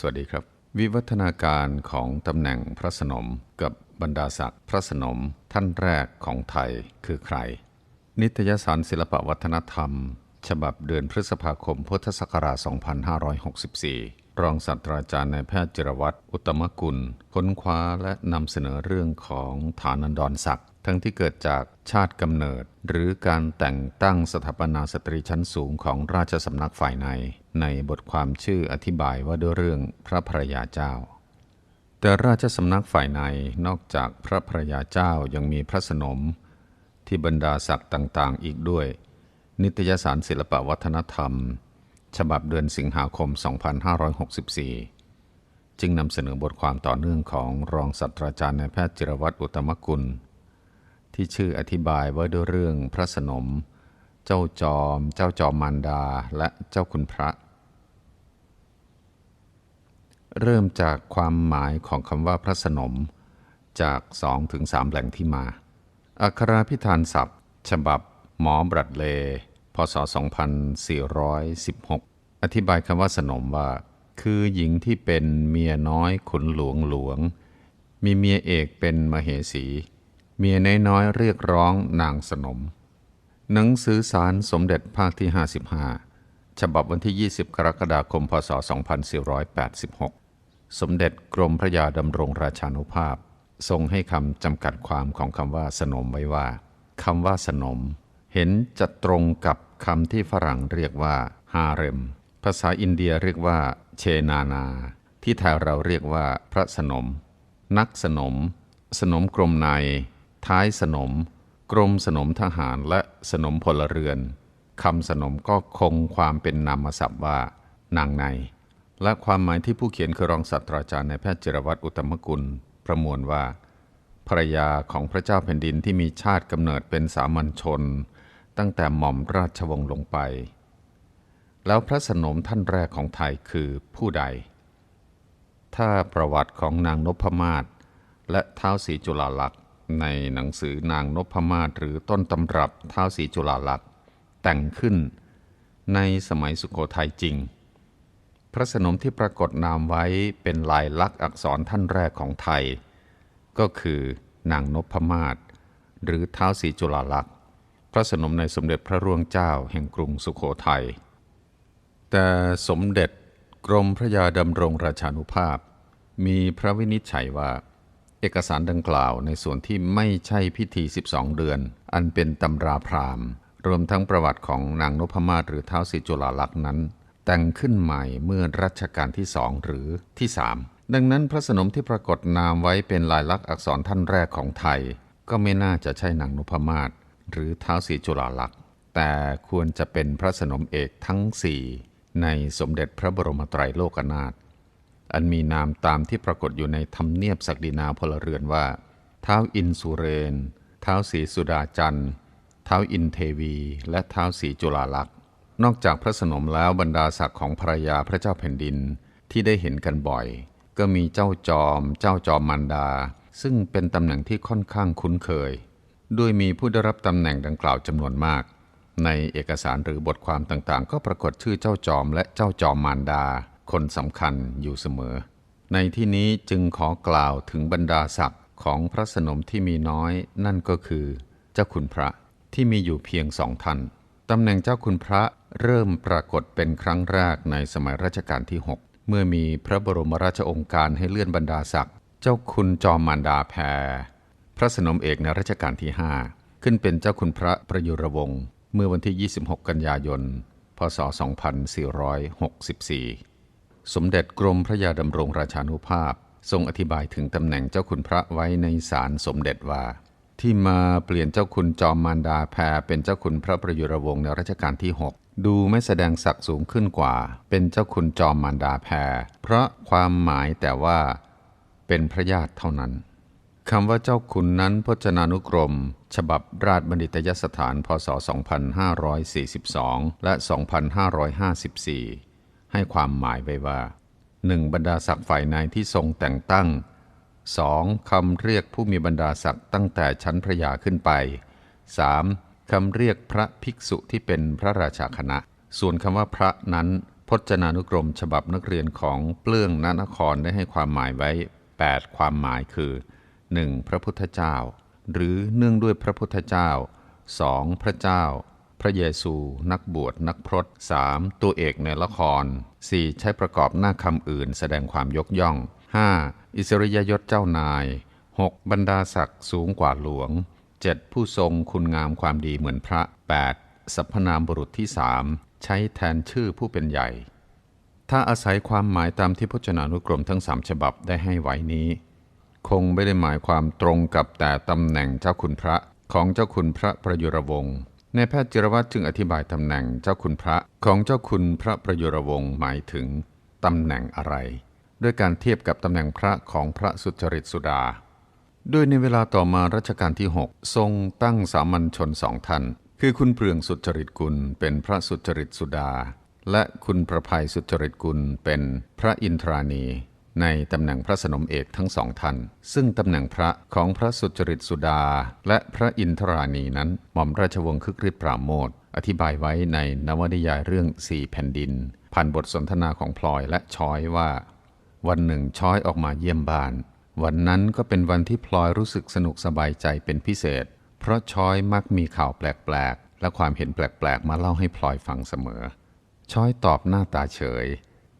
สวัสดีครับ วิวัฒนาการของตำแหน่งพระสนมกับบรรดาศักดิ์พระสนมท่านแรกของไทยคือใคร นิตยสารศิลปวัฒนธรรม ฉบับเดือนพฤษภาคมพุทธศักราช 2564 รองศาสตราจารย์นายแพทย์จิรวัตรอุตมกุล ค้นคว้าและนำเสนอเรื่องของฐานันดรศักดิ์ทั้งที่เกิดจากชาติกำเนิด หรือการแต่งตั้งสถาปนาสตรีชั้นสูงของราชสำนักฝ่ายใน ในบทความชื่ออธิบายว่าด้วยเรื่องพระภรยาเจ้า แต่ราชสำนักฝ่ายในนอกจากพระภรยาเจ้ายังมีพระสนม ที่บรรดาศักดิ์ต่างๆ อีกด้วย นิตยสารศิลปวัฒนธรรม ฉบับเดือนสิงหาคม 2564 จึงนำเสนอบทความต่อเนื่องของรองศาสตราจารย์นายแพทย์จิรวัตรอุตตมกุล ที่ชื่ออธิบายว่าด้วยเรื่องพระสนมเจ้าจอม เจ้าจอมมารดา และเจ้าคุณพระ เริ่มจากความหมายของคำว่าพระสนม จาก2ถึง3แหล่งที่มา อักขราพิธานศัพท์ ฉบับ หมอบรัดเล พศ 2416 อธิบายคำว่าสนมว่า คือหญิงที่เป็นเมียน้อยขุนหลวงหลวง มีเมียเอกเป็นมเหสี เมียน้อยเรียกร้องนางสนม หนังสือสารสมเด็จภาคที่ 55ฉบับวันที่ 20 กรกฎาคม พศ 2486 สมเด็จกรมพระยาดำรงราชานุภาพ ทรงให้คำจำกัดความของคำว่าสนมไว้ว่าคำว่าสนม เห็นจะตรงกับคำที่ฝรั่งเรียกว่าฮาเร็ม ภาษาอินเดียเรียกว่า เชนานา ที่ไทยเราเรียกว่าพระสนม นักสนม สนมกรมในท้ายสนม กรมสนมทหารและสนมพลเรือนคำสนมก็คงความเป็นนามศัพท์ว่านางใน และความหมายที่ผู้เขียนคือรองศาสตราจารย์ในายแพทย์จิรวัตรอุตมกุล ประมวลว่าภรรยาของพระเจ้าแผ่นดินที่มีชาติกำเนิดเป็นสามัญชน ตั้งแต่หม่อมราชวงศ์ลงไป แล้วพระสนมท่านแรกของไทยคือผู้ใด ถ้าประวัติของนางนพมาศและเท้าวศรีจุฬาลักษณ์ในหนังสือนางนพมาศหรือต้นตำรับเท้าวศรีจุฬาลักษณ์แต่งขึ้นในสมัยสุโขทัยจริง พระสนมที่ปรากฏนามไว้เป็นลายลักษณ์อักษรท่านแรกของไทย ก็คือนางนพมาศหรือเท้าวศรีจุฬาลักษณ์ พระสนมในสมเด็จพระร่วงเจ้าแห่งกรุงสุโขทัย แต่สมเด็จกรมพระยาดำรงราชานุภาพ มีพระวินิจฉัยว่าเอกสารดังกล่าวในส่วนที่ไม่ใช่พิธี 12 เดือน อันเป็นตำราพราหมณ์ รวมทั้งประวัติของนางนพมาศหรือเท้าวศรีจุฬาลักษณ์นั้น แต่งขึ้นใหม่เมื่อรัชกาลที่สองหรือที่สามดังนั้นพระสนมที่ปรากฏนามไว้เป็นลายลักษณ์อักษรท่านแรกของไทย ก็ไม่น่าจะใช่นางนพมาศหรือเท้าวศรีจุฬาลักษณ์แต่ควรจะเป็นพระสนมเอกทั้งสี่ในสมเด็จพระบรมไตรโลกนาถอันมีนามตามที่ปรากฏอยู่ในธรรมเนียบศักดินาพลเรือนว่า เท้าอินสุเรน เท้าสีสุดาจันทร์ เท้าอินเทวี และเท้าสีจุฬาลักษณ์ นอกจากพระสนมแล้วบรรดาศักดิ์ของภรรยาพระเจ้าแผ่นดินที่ได้เห็นกันบ่อย ก็มีเจ้าจอม เจ้าจอมมันดา ซึ่งเป็นตำแหน่งที่ค่อนข้างคุ้นเคย ด้วยมีผู้ได้รับตำแหน่งดังกล่าวจำนวนมาก ในเอกสารหรือบทความต่างๆ ก็ปรากฏชื่อเจ้าจอมและเจ้าจอมมารดา คนสำคัญอยู่เสมอ ในที่นี้จึงขอกล่าวถึงบรรดาศักดิ์ของพระสนมที่มีน้อย นั่นก็คือ เจ้าคุณพระที่มีอยู่เพียงสองท่านตำแหน่งเจ้าคุณพระ เริ่มปรากฏเป็นครั้งแรกในสมัยรัชกาลที่ 6 เมื่อมีพระบรมราชองค์การให้เลื่อนบรรดาศักดิ์เจ้าคุณจอมมารดาแพร พระสนมเอกในรัชกาลที่ 5 ขึ้นเป็นเจ้าคุณพระประยุรวงศ์เมื่อวันที่ 26 กันยายน พศ 2464 สมเด็จกรมพระยาดำรงราชานุภาพ ทรงอธิบายถึงตำแหน่งเจ้าคุณพระไว้ในสารสมเด็จว่า ที่มาเปลี่ยนเจ้าคุณจอมมารดาแพรเป็นเจ้าคุณพระประยุรวงศ์ในรัชกาลที่ 6 ดูไม่แสดงศักดิ์สูงขึ้นกว่า เป็นเจ้าคุณจอมมารดาแพรเพราะความหมายแต่ว่า เป็นพระญาติเท่านั้นคำว่าเจ้าคุณนั้นพจนานุกรม ฉบับราชบัณฑิตยสถานพศ 2542 และ 2554 ให้ความหมายไว้ว่า 1. บรรดาศักดิ์ฝ่ายในที่ทรงแต่งตั้ง 2. คำเรียกผู้มีบรรดาศักดิ์ตั้งแต่ชั้นพระยาขึ้นไป 3. คำเรียกพระภิกษุที่เป็นพระราชาคณะ ส่วนคำว่าพระนั้นพจนานุกรมฉบับนักเรียนของเปลื้องนนครได้ให้ความหมายไว้ 8 ความหมายคือ 1. พระพุทธเจ้า หรือเนื่องด้วยพระพุทธเจ้า 2. พระเจ้า พระเยซู นักบวชนักพรต 3. ตัวเอกในละคร 4. ใช้ประกอบหน้าคำอื่น แสดงความยกย่อง 5. อิสริยยศเจ้านาย 6. บรรดาศักดิ์สูงกว่าหลวง 7. ผู้ทรงคุณงามความดีเหมือนพระ 8. สรรพนามบุรุษที่สามใช้แทนชื่อผู้เป็นใหญ่ ถ้าอาศัยความหมายตามที่พจนานุกรมทั้งสามฉบับได้ให้ไว้นี้ คงไม่ได้หมายความตรงกับแต่ตำแหน่งเจ้าคุณพระของเจ้าคุณพระประยุรวงศ์ในแพทย์จิรวัตรจึงอธิบายตำแหน่งเจ้าคุณพระของเจ้าคุณพระประยุรวงศ์หมายถึงตำแหน่งอะไร ด้วยการเทียบกับตำแหน่งพระของพระสุจริตสุดา โดยในเวลาต่อมารัชกาลที่ 6 ทรงตั้งสามัญชนสองท่าน คือคุณเปลืองสุจริตกุลเป็นพระสุจริตสุดา และคุณประภัยสุจริตกุลเป็นพระอินทรานี ในตำแหน่งพระสนมเอกทั้งสองท่าน ซึ่งตำแหน่งพระของพระสุจริตสุดา และพระอินทรานีนั้นหม่อมราชวงศ์คึกฤทธิ์ปราโมทอธิบายไว้ในนวนิยายเรื่องสี่แผ่นดินผ่านบทสนทนาของพลอยและช้อยว่า วันหนึ่งช้อยออกมาเยี่ยมบ้าน วันนั้นก็เป็นวันที่พลอยรู้สึกสนุกสบายใจเป็นพิเศษ เพราะช้อยมักมีข่าวแปลกๆ และความเห็นแปลกๆ มาเล่าให้พลอยฟังเสมอ ช้อยตอบหน้าตาเฉย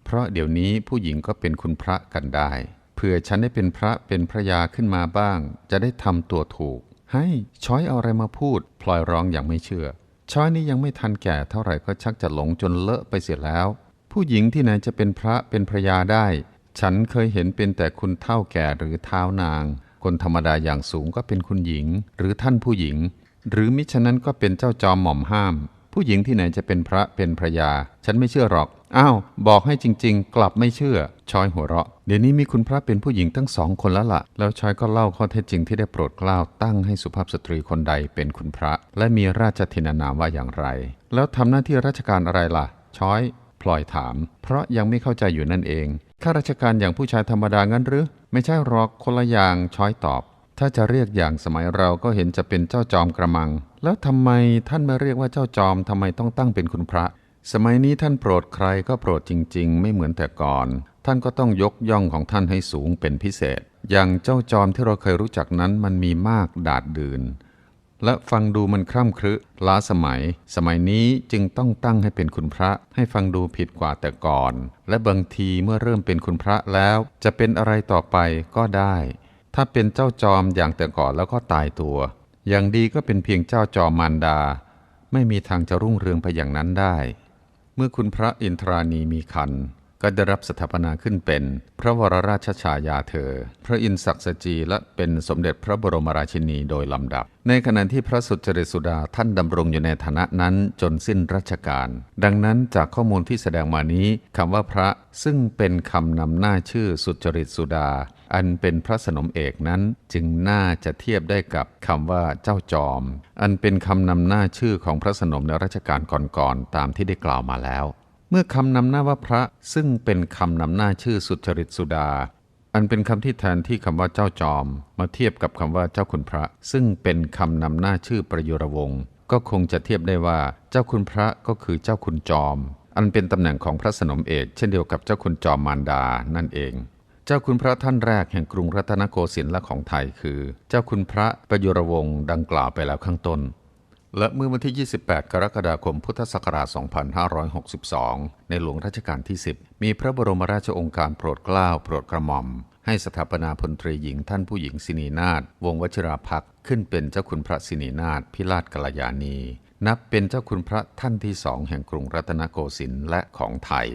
เพราะเดี๋ยวนี้ผู้หญิงก็เป็นคุณพระกันได้เผื่อฉันได้เป็นพระเป็นพระยาขึ้นมาบ้าง จะได้ทำตัวถูก ให้ช้อยเอาอะไรมาพูด พลอยร้องอย่างไม่เชื่อ ช้อยนี้ยังไม่ทันแก่เท่าไหร่ก็ชักจะหลงจนเลอะไปเสียแล้ว ผู้หญิงที่ไหนจะเป็นพระเป็นพระยาได้ ฉันเคยเห็นเป็นแต่คุณเท่าแก่หรือเท้านาง คนธรรมดาอย่างสูงก็เป็นคุณหญิง หรือท่านผู้หญิง หรือมิฉะนั้นก็เป็นเจ้าจอมหม่อมห้าม ผู้หญิงที่ไหนจะเป็นพระเป็นพระยา ฉันไม่เชื่อหรอก อ้าว บอกให้จริง ๆ กลับไม่เชื่อ ชอยหัวเราะ เดี๋ยวนี้มีคุณพระเป็นผู้หญิงทั้งสองคนแล้วล่ะ แล้วชอยก็เล่าข้อเท็จจริงที่ได้โปรดเกล้าตั้งให้สุภาพสตรีคนใดเป็นคุณพระ และมีราชทินานามว่าอย่างไร แล้วทำหน้าที่ราชการอะไรล่ะ ชอยพลอยถาม เพราะยังไม่เข้าใจอยู่นั่นเอง ข้าราชการอย่างผู้ชายธรรมดางั้นหรือ ไม่ใช่หรอกคนละอย่างช้อยตอบ ถ้าจะเรียกอย่างสมัยเราก็เห็นจะเป็นเจ้าจอมกระมัง แล้วทำไมท่านไม่เรียกว่าเจ้าจอมทำไมต้องตั้งเป็นคุณพระ สมัยนี้ท่านโปรดใครก็โปรดจริง ๆ ไม่เหมือนแต่ก่อน ท่านก็ต้องยกย่องของท่านให้สูงเป็นพิเศษ อย่างเจ้าจอมที่เราเคยรู้จักนั้นมันมีมากดาดดื่น และฟังดูมันคร่ำครึล้าสมัย สมัยนี้จึงต้องตั้งให้เป็นคุณพระ ให้ฟังดูผิดกว่าแต่ก่อน และบางทีเมื่อเริ่มเป็นคุณพระแล้ว จะเป็นอะไรต่อไปก็ได้ ถ้าเป็นเจ้าจอมอย่างแต่ก่อนแล้วก็ตายตัว อย่างดีก็เป็นเพียงเจ้าจอมมารดา ไม่มีทางจะรุ่งเรืองไปอย่างนั้นได้ เมื่อคุณพระอินทรานีมีคัน ก็ได้รับสถาปนาขึ้นเป็นพระวรราชชายาเธอ พระอินทร์ศักดิ์สจีและเป็นสมเด็จพระบรมราชินีโดยลำดับ ในขณะที่พระสุจริตสุดาท่านดำรงอยู่ในฐานะนั้นจนสิ้นรัชกาลดังนั้นจากข้อมูลที่แสดงมานี้คำว่าพระซึ่งเป็นคำนำหน้าชื่อสุจริตสุดา อันเป็นพระสนมเอกนั้นจึงน่าจะเทียบได้กับคำว่าเจ้าจอม อันเป็นคำนำหน้าชื่อของพระสนมในรัชกาลก่อนๆตามที่ได้กล่าวมาแล้ว เมื่อคำนำหน้าว่าพระซึ่งเป็นคำนำหน้าชื่อสุจริตสุดา อันเป็นคำที่แทนที่คำว่าเจ้าจอม มาเทียบกับคำว่าเจ้าคุณพระ ซึ่งเป็นคำนำหน้าชื่อประยุรวงศ์ก็คงจะเทียบได้ว่าเจ้าคุณพระก็คือเจ้าคุณจอม อันเป็นตำแหน่งของพระสนมเอกเช่นเดียวกับเจ้าคุณจอมมารดานั่นเอง เจ้าคุณพระท่านแรกแห่งกรุงรัตนโกสินทร์และของไทยคือ เจ้าคุณพระประยุรวงศ์ดังกล่าวไปแล้วข้างต้น และเมื่อวันที่ 28 กรกฎาคม พุทธศักราช 2562 ในหลวงรัชกาลที่ 10 มีพระบรมราชองค์การโปรดเกล้าโปรดกระหม่อม ให้สถาปนาพลตรีหญิงท่านผู้หญิงสินีนาถวงวชิราภักด์ขึ้นเป็นเจ้าคุณพระสินีนาถพิราชกัลยาณีนับเป็นเจ้าคุณพระท่านที่สองแห่งกรุงรัตนโกสินทร์และของไทย